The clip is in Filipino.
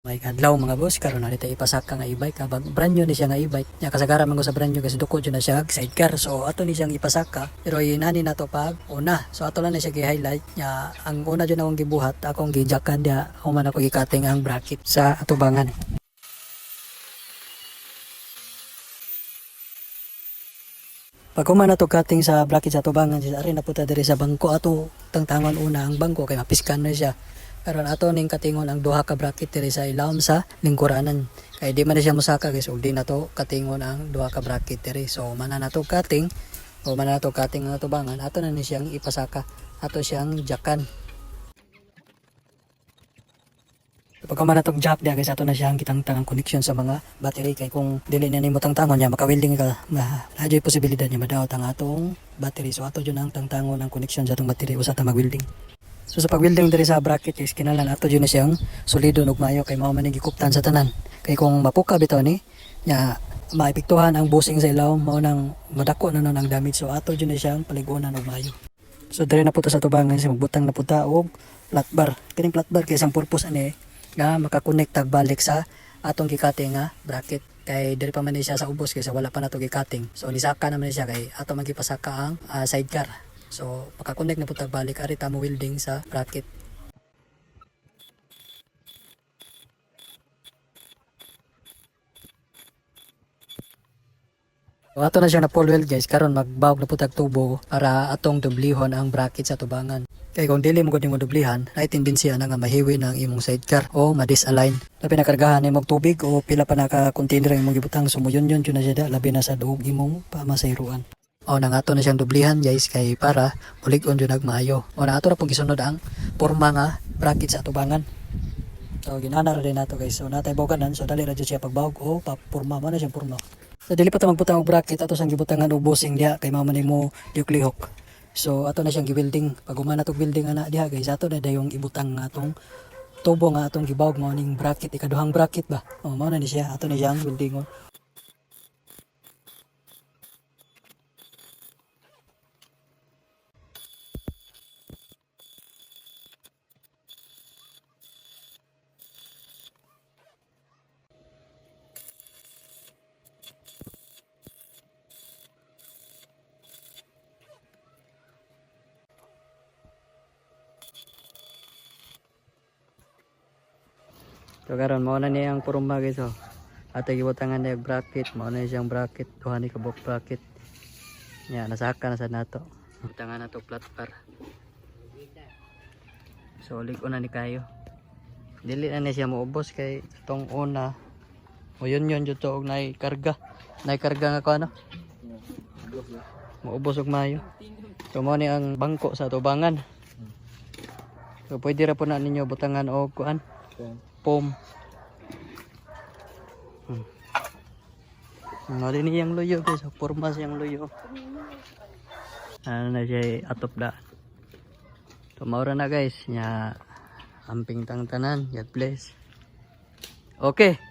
May kadlaw mga boss karon na dito ipasaka nga e-bike kabag brand new ni siya nga e-bike. Nya kasagaran man sa brand new kasi duko jud na siya sidecar. So ato ni siyang ipasaka pero inani na to pag una. So ato lang na siya gi-highlight nya ang una jud akong gibuhat akong gijakan dia human ako gikating ang bracket sa atubangan. Pag kumana to cutting sa bracket sa tubangan siya ari na puta diri sa bangko ato tangtangon una ang bangko kay mapiskan na siya. Karon ato ning katingon ang duha ka bracket diri sa ilawom sa lingkuranan. Kay di man na siya musaka guys ug na to katingon ang duha ka bracket diri. So mana na to cutting o mana na to cutting ang tubangan ato na ni siyang ipasaka. Ato siyang jakan. Pag kumana tong jack dia guys ato na siyang kitang tangang connection sa mga battery kay kung dili na nimo tangtangon niya maka-welding ka na nadyo'y posibilidad niya madawat ang atong battery so ato jud ang tangtangon ang connection sa atong battery usa ta mag-welding so sa pag-welding diri sa bracket is kinahanglan ato jud na siyang solido ug maayo kay mao man gikuptan sa tanan kay kung mapuka bitaw ni nya maepektuhan ang busing sa ilaw mao nang madako na nun ang damage so ato na siyang paliguan ug maayo So diri na puta sa tubangan siya magbutang na puta og flat bar. Kining flat bar kay isang purpose ani nga makakonect tag balik sa atong gikating nga bracket kay diri pa man ni siya sa ubos kay sa wala pa nato gikating. So nisaka naman ni siya kay ato man gipasaka ang ah, sidecar. So makakonect na putag balik ari ta mo welding sa bracket. So ato na siya na full weld guys karon magbawog na putag tubo para atong dublihon ang bracket sa tubangan. Kay kung dili mo gud mo dublihan, ay tendensiya na nga mahiwi ng imong sidecar o ma-disalign. Labi na kargahan imong tubig o pila pa naka container imong gibutang sumuyon yun yun na siya labi na sa duog imong pamasayruan. O nang ato na siyang dublihan guys kay para bulig-on jud nagmaayo. O na ato na pong gisunod ang porma nga bracket sa tubangan. So ginana ra din nato guys. So natay boganan so dali ra siya pagbawog o papurma man na siyang purma. So dili pa ta magbutang og bracket ato sang gibutangan og busing diha kay mao man mo diuklihok. So ato na siyang gibuilding. Pag humana tog building ana diha guys, ato na dayong ibutang nga atong tubo nga atong gibawog mao ning bracket ikaduhang bracket ba. Oh mao na ni siya ato na siyang buildingon. So karon mao na niya ang puruma guys oh. Ato gibutangan og bracket, mao na siyang bracket, duha ni kabuk bracket. Nya nasaka na sa nato. Butangan nato flat bar. So lig una ni kayo. Dili na ni siya maubos kay tong una. O yun yun jud to og nay karga. Nay karga nga ko ano. Maubos og mayo. So mao ni ang bangko sa tubangan. So pwede ra po na ninyo butangan og kuan pom. Hmm. Nga rin yung luyo guys. Forma siyang luyo. Ano na siya atop daan. Tumaura na guys. Nya amping tang tanan. God bless. Okay.